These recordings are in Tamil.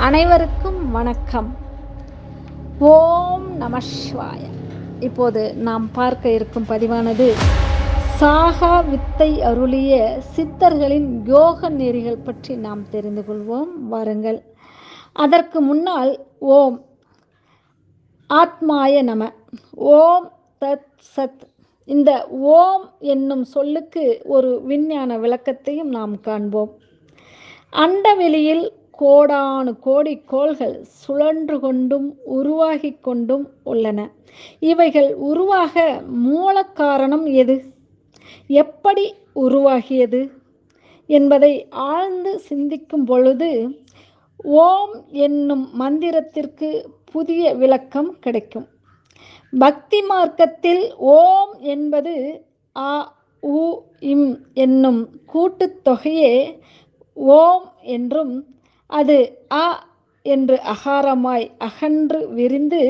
அனைவருக்கும் வணக்கம். ஓம் நம சிவாய இப்போது நாம் பார்க்க இருக்கும் பதிவானது சாகா வித்தை அருளிய சித்தர்களின் யோக நெறிகள் பற்றி நாம் தெரிந்து கொள்வோம். வாருங்கள். அதற்கு முன்னால் ஓம் ஆத்மாய நம. ஓம் தத் சத். இந்த ஓம் என்னும் சொல்லுக்கு ஒரு விஞ்ஞான விளக்கத்தையும் நாம் காண்போம். அண்டவெளியில் கோடானு கோடி கோள்கள் சுழன்று கொண்டும் உருவாகி கொண்டும் உள்ளன. இவைகள் உருவாக மூல காரணம் எது? எப்படி உருவாகியது? என்பதை ஆழ்ந்து சிந்திக்கும் பொழுது ஓம் என்னும் மந்திரத்திற்கு புதிய விளக்கம் கிடைக்கும். பக்தி மார்க்கத்தில் ஓம் என்பது அ உ இம் என்னும் கூட்டுத்தொகையே ஓம் என்றும் அது அ என்று அகாரமாய் அகன்று விரிந்து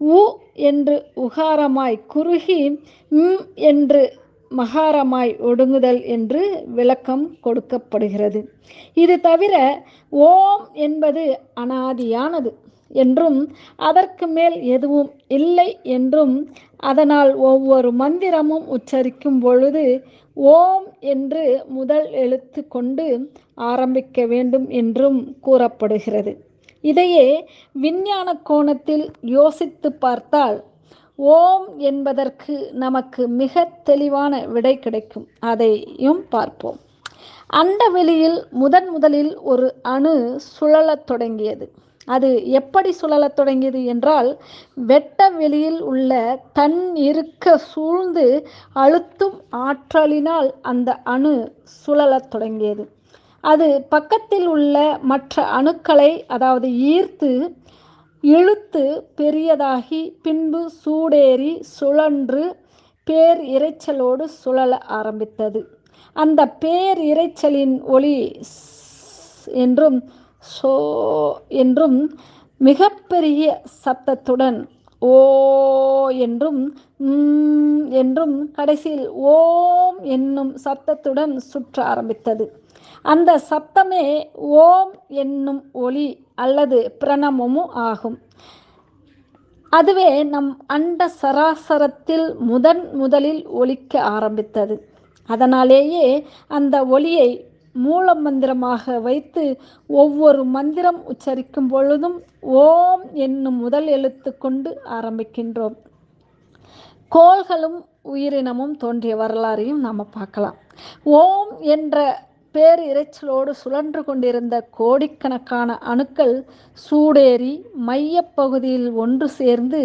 உ என்று உகாரமாய் குறுகி ம் என்று மகாரமாய் ஒடுங்குதல் என்று விளக்கம் கொடுக்கப்படுகிறது. இது தவிர ஓம் என்பது அனாதியானது என்றும் அதற்கு மேல் எதுவும் இல்லை என்றும் அதனால் ஒவ்வொரு மந்திரமும் உச்சரிக்கும் பொழுது ஓம் என்று முதல் எழுத்து கொண்டு ஆரம்பிக்க வேண்டும் என்றும் கூறப்படுகிறது. இதையே விஞ்ஞான கோணத்தில் யோசித்து பார்த்தால் ஓம் என்பதற்கு நமக்கு மிக தெளிவான விடை கிடைக்கும். அதையும் பார்ப்போம். அண்டவெளியில் முதன் முதலில் ஒரு அணு சுழலத் தொடங்கியது. அது எப்படி சுழலத் தொடங்கியது என்றால் வெட்ட வெளியில் உள்ள தன் இருக்க சூழ்ந்து அழுத்தும் ஆற்றலினால் அந்த அணு சுழலத் தொடங்கியது. அது பக்கத்தில் உள்ள மற்ற அணுக்களை அதாவது ஈர்த்து இழுத்து பெரியதாகி பின்பு சூடேறி சுழன்று பேர் இரைச்சலோடு சுழல ஆரம்பித்தது. அந்த பேர் இரைச்சலின் ஒளி என்றும் சோ என்றும் மிகப்பெரிய சத்தத்துடன் ஓ என்றும் என்றும் கடைசியில் ஓம் என்னும் சத்தத்துடன் சுற்ற ஆரம்பித்தது. அந்த சப்தமே ஓம் என்னும் ஒளி அல்லது பிரணமமும் ஆகும். அதுவே நம் அண்ட சராசரத்தில் முதன் முதலில் ஒலிக்க ஆரம்பித்தது. அதனாலேயே அந்த ஒளியை மூல மந்திரமாக வைத்து ஒவ்வொரு மந்திரம் உச்சரிக்கும் பொழுதும் ஓம் என்னும் முதல் எழுத்து கொண்டு ஆரம்பிக்கின்றோம். கோள்களும் உயிரினமும் தோன்றிய வரலாறையும் நாம் பார்க்கலாம். ஓம் என்ற பேர் இறைச்சலோடு சுழன்று கொண்டிருந்த கோடிக்கணக்கான அணுக்கள் சூடேறி மையப்பகுதியில் ஒன்று சேர்ந்து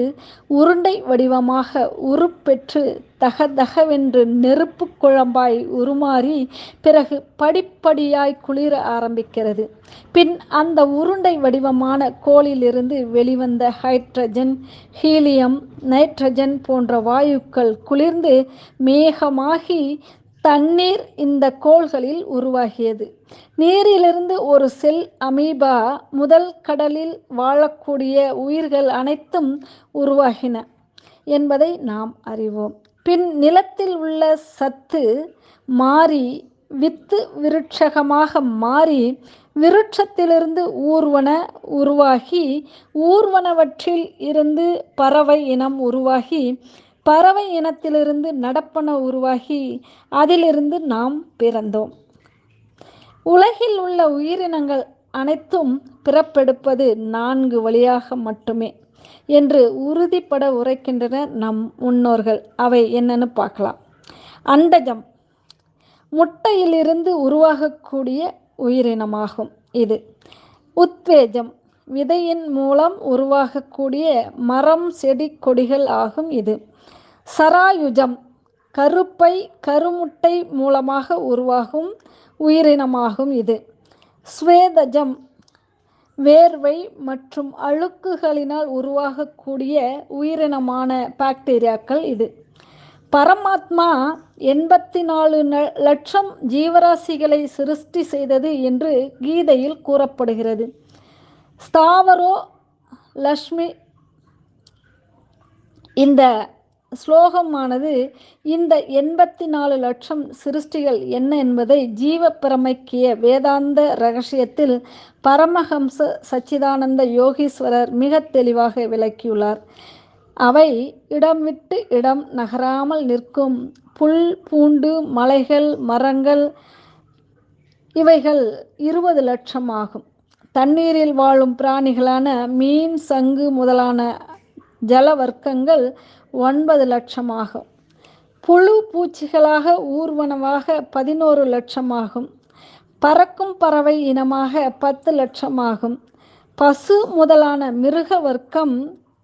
உருண்டை வடிவமாக உருப்பெற்று தகதகவென்று நெருப்பு குழம்பாய் உருமாறி பிறகு படிப்படியாய் குளிர ஆரம்பிக்கிறது. பின் அந்த உருண்டை வடிவமான கோளிலிருந்து வெளிவந்த ஹைட்ரஜன் ஹீலியம் நைட்ரஜன் போன்ற வாயுக்கள் குளிர்ந்து மேகமாகி தண்ணீர் இந்த கோள்களில் உருவாகியது. நீரிலிருந்து ஒரு செல் அமீபா முதல் கடலில் வாழக்கூடிய உயிர்கள் அனைத்தும் உருவாகின என்பதை நாம் அறிவோம். பின் நிலத்தில் உள்ள சத்து மாறி வித்து விருட்சகமாக மாறி விருட்சத்திலிருந்து ஊர்வன உருவாகி ஊர்வனவற்றில் இருந்து பறவை இனம் உருவாகி பறவை இனத்திலிருந்து நடப்பன உருவாகி அதிலிருந்து நாம் பிறந்தோம். உலகில் உள்ள உயிரினங்கள் அனைத்தும் பிறப்பெடுப்பது நான்கு வழியாக மட்டுமே என்று உறுதிப்பட உரைக்கின்றனர் நம் முன்னோர்கள். அவை என்னன்னு பார்க்கலாம். அண்டஜம் முட்டையிலிருந்து உருவாகக்கூடிய உயிரினமாகும் இது. உத்வேஜம் விதையின் மூலம் உருவாகக்கூடிய மரம் செடி கொடிகள் ஆகும் இது. சராயுஜம் கருப்பை கருமுட்டை மூலமாக உருவாகும் உயிரினமாகும் இது. ஸ்வேதஜம் வேர்வை மற்றும் அழுக்குகளினால் உருவாகக்கூடிய உயிரினமான பாக்டீரியாக்கள் இது. பரமாத்மா எண்பத்தி நாலு லட்சம் ஜீவராசிகளை சிருஷ்டி செய்தது என்று கீதையில் கூறப்படுகிறது. ஸ்தாவரோ லக்ஷ்மி இந்த ஸ்லோகமானது இந்த எண்பத்தி நாலு லட்சம் சிருஷ்டிகள் என்ன என்பதை ஜீவப்பிரமைக்கிய வேதாந்த ரகசியத்தில் பரமஹம்ச சச்சிதானந்த யோகீஸ்வரர் மிக தெளிவாக விளக்கியுள்ளார். அவை இடம் விட்டு இடம் நகராமல் நிற்கும். புல் பூண்டு மலைகள் மரங்கள் இவைகள் இருபது லட்சம் ஆகும். தண்ணீரில் வாழும் பிராணிகளான மீன் சங்கு முதலான ஜல வர்க்கங்கள் ஒன்பது லட்சம் ஆகும் புழு பூச்சிகளாக ஊர்வனவாக பதினோரு லட்சம் ஆகும் பறக்கும் பறவை இனமாக பத்து லட்சம் ஆகும் பசு முதலான மிருக வர்க்கம்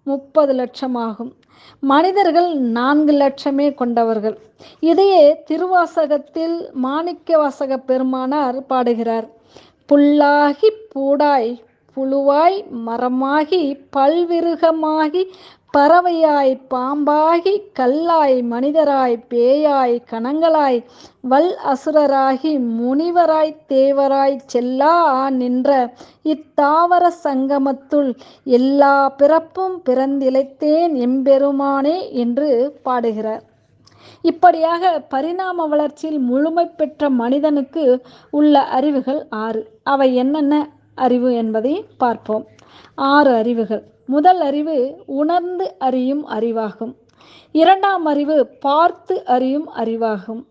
முப்பது லட்சம் ஆகும் மனிதர்கள் நான்கு லட்சமே கொண்டவர்கள். இதையே திருவாசகத்தில் மாணிக்க வாசக பெருமானார் பாடுகிறார். புல்லாகி பூடாய் புழுவாய் மரமாகி பல்விருகமாகி பறவையாய் பாம்பாகி கல்லாய் மனிதராய் பேயாய் கணங்களாய் வல் அசுரராகி முனிவராய் தேவராய் செல்லா நின்ற இத்தாவர சங்கமத்துள் எல்லா பிறப்பும் பிறந்திழைத்தேன் எம்பெருமானே என்று பாடுகிறார். இப்படியாக பரிணாம வளர்ச்சியில் முழுமை பெற்ற மனிதனுக்கு உள்ள அறிவுகள் ஆறு. அவை என்னென்ன அறிவு என்பதை பார்ப்போம். ஆறு அறிவுகள். முதல் அறிவு உணர்ந்து அறியும் அறிவாகும். இரண்டாம் அறிவு பார்த்து அறியும் அறிவாகும்.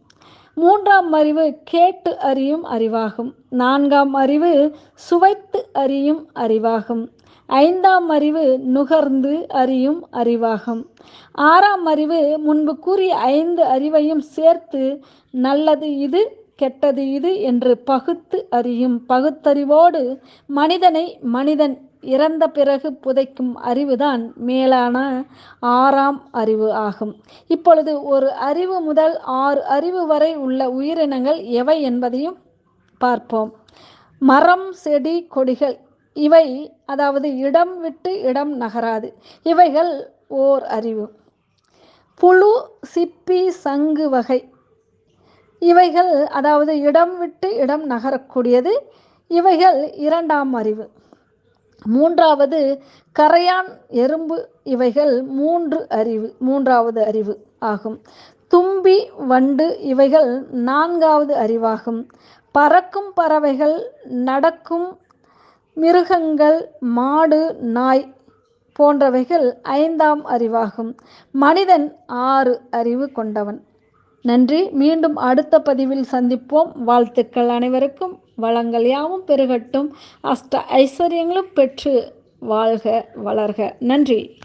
மூன்றாம் அறிவு கேட்டு அறியும் அறிவாகும். நான்காம் அறிவு சுவைத்து அறியும் அறிவாகும். ஐந்தாம் அறிவு நுகர்ந்து அறியும் அறிவாகும். ஆறாம் அறிவு முன்பு கூறிய ஐந்து அறிவையும் சேர்த்து நல்லது இது கெட்டது இது என்று பகுத்து அறியும். பகுத்தறிவோடு மனிதனை மனிதன் இறந்த பிறகு புதைக்கும் அறிவுதான் மேலான ஆறாம் அறிவு ஆகும். இப்பொழுது ஒரு அறிவு முதல் ஆறு அறிவு வரை உள்ள உயிரினங்கள் எவை என்பதையும் பார்ப்போம். மரம் செடி கொடிகள் இவை அதாவது இடம் விட்டு இடம் நகராது. இவைகள் ஓர் அறிவு. புழு சிப்பி சங்கு வகை. இவைகள் அதாவது இடம் விட்டு இடம் நகரக்கூடியது. இவைகள் இரண்டாம் அறிவு. மூன்றாவது கரையான் எறும்பு இவைகள் மூன்று அறிவு மூன்றாவது அறிவு ஆகும். தும்பி வண்டு இவைகள் நான்காவது அறிவாகும். பறக்கும் பறவைகள் நடக்கும் மிருகங்கள் மாடு நாய் போன்றவைகள் ஐந்தாம் அறிவாகும். மனிதன் ஆறு அறிவு கொண்டவன். நன்றி. மீண்டும் அடுத்த பதிவில் சந்திப்போம். வாழ்த்துக்கள் அனைவருக்கும். வளங்கள் யாவும் பெருகட்டும். அஷ்ட ஐஸ்வர்யங்களும் பெற்று வாழ்க வளர்க. நன்றி.